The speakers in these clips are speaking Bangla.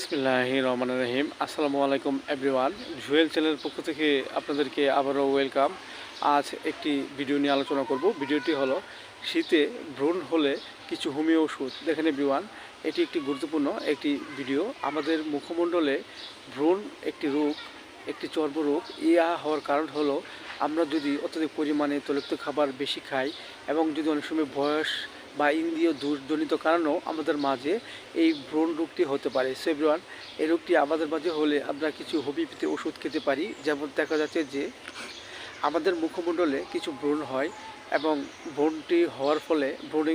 বিসমিল্লাহ রহমান রহিম। আসসালামু আলাইকুম এভরিওয়ান জুয়েল চ্যানেলের পক্ষ থেকে আপনাদেরকে আবারও ওয়েলকাম আজ একটি ভিডিও নিয়ে আলোচনা করব। ভিডিওটি হলো, শীতে ব্রণ হলে কিছু হোমিও ওষুধ। দেখেন এভরিওয়ান এটি একটি গুরুত্বপূর্ণ একটি ভিডিও আমাদের মুখমণ্ডলে ব্রণ একটি রোগ, একটি চর্মরোগ, ইয়া হওয়ার কারণ হলো, আমরা যদি অত্যধিক পরিমাণে তৈলাক্ত খাবার বেশি খাই এবং যদি অনেক সময় বয়স বা ইন্দ্রিয় দুর্জনিত কারণেও আমাদের মাঝে এই ব্রণ রোগটি হতে পারে। সেব্রান এই রোগটি আমাদের মাঝে হলে আমরা কিছু হোমিওপ্যাথি ওষুধ খেতে পারি। যেমন দেখা যাচ্ছে যে আমাদের মুখমণ্ডলে কিছু ব্রণ হয় এবং ব্রণটি হওয়ার ফলে ব্রণে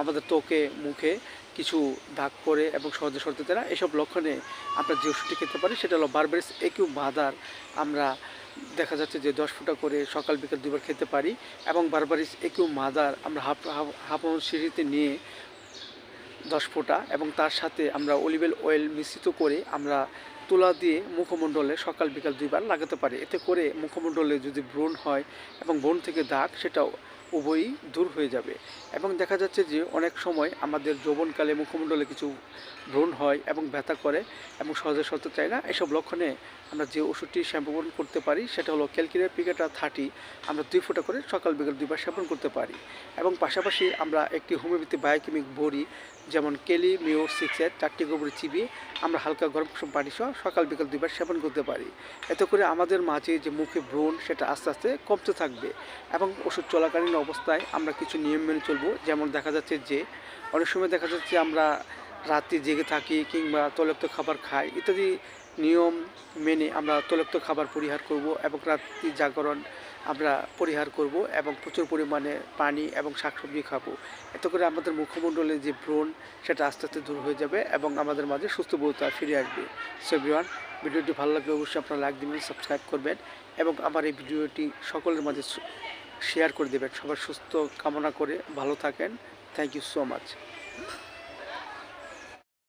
আমাদের ত্বকে, মুখে কিছু দাগ পড়ে এবং সহজে সরতে না। এসব লক্ষণে আমরা যে ওষুধটি খেতে পারি সেটা হলো বারবারিস একিউ মাদার। আমরা দেখা যাচ্ছে যে দশ ফুটা করে সকাল বিকাল দুবার খেতে পারি এবং বারবার একেও মাদার আমরা হাফ হাফ সিঁড়িতে নিয়ে দশ ফোঁটা এবং তার সাথে আমরা অলিভেল অয়েল মিশ্রিত করে আমরা তুলা দিয়ে মুখমণ্ডলে সকাল বিকাল দুইবার লাগাতে পারি। এতে করে মুখমণ্ডলে যদি ব্রণ হয় এবং ব্রণ থেকে দাগ, সেটাও উভয়ই দূর হয়ে যাবে। এবং দেখা যাচ্ছে যে অনেক সময় আমাদের যৌবনকালে মুখমণ্ডলে কিছু ব্রণ হয় এবং ব্যথা করে এবং সহজে সরতে চায় না। এসব লক্ষণে আমরা যে ওষুধটি সেবন করতে পারি, সেটা হলো ক্যালকিরিয়া পিকেটা থার্টি, আমরা দুই ফোঁটা করে সকাল বিকাল দুইবার সেবন করতে পারি। এবং পাশাপাশি আমরা একটি হোমিওপ্যাথি বায়োকেমিক বড়ি, যেমন কেলি মিও সিক্সের চারটি গোবর চিবিয়ে আমরা হালকা গরম কুসুম পানি সহ সকাল বিকাল দুইবার সেবন করতে পারি। এতে করে আমাদের মাঝে যে মুখে ব্রণ সেটা আস্তে আস্তে কমতে থাকবে এবং ওষুধ চলাকালীন অবস্থায় আমরা কিছু নিয়ম মেনে চলবো। যেমন দেখা যাচ্ছে যে, অনেক সময় দেখা যাচ্ছে আমরা রাত্রি জেগে থাকি কিংবা তৈলাক্ত খাবার খাই ইত্যাদি নিয়ম মেনে আমরা তৈলাক্ত খাবার পরিহার করব এবং রাত্রি জাগরণ আমরা পরিহার করব এবং প্রচুর পরিমাণে পানি এবং শাকসবজি খাব। এত করে আমাদের মুখমণ্ডলে যে ব্রণ সেটা আস্তে আস্তে দূর হয়ে যাবে এবং আমাদের মাঝে সুস্থ বোধতা ফিরে আসবে। সো এভরিওয়ান ভিডিওটি ভালো লাগলে অবশ্যই আপনারা লাইক দিবেন সাবস্ক্রাইব করবেন এবং আমার এই ভিডিওটি সকলের মাঝে শেয়ার করে দেবেন। সবার সুস্থ কামনা করে ভালো থাকেন। Thank you so much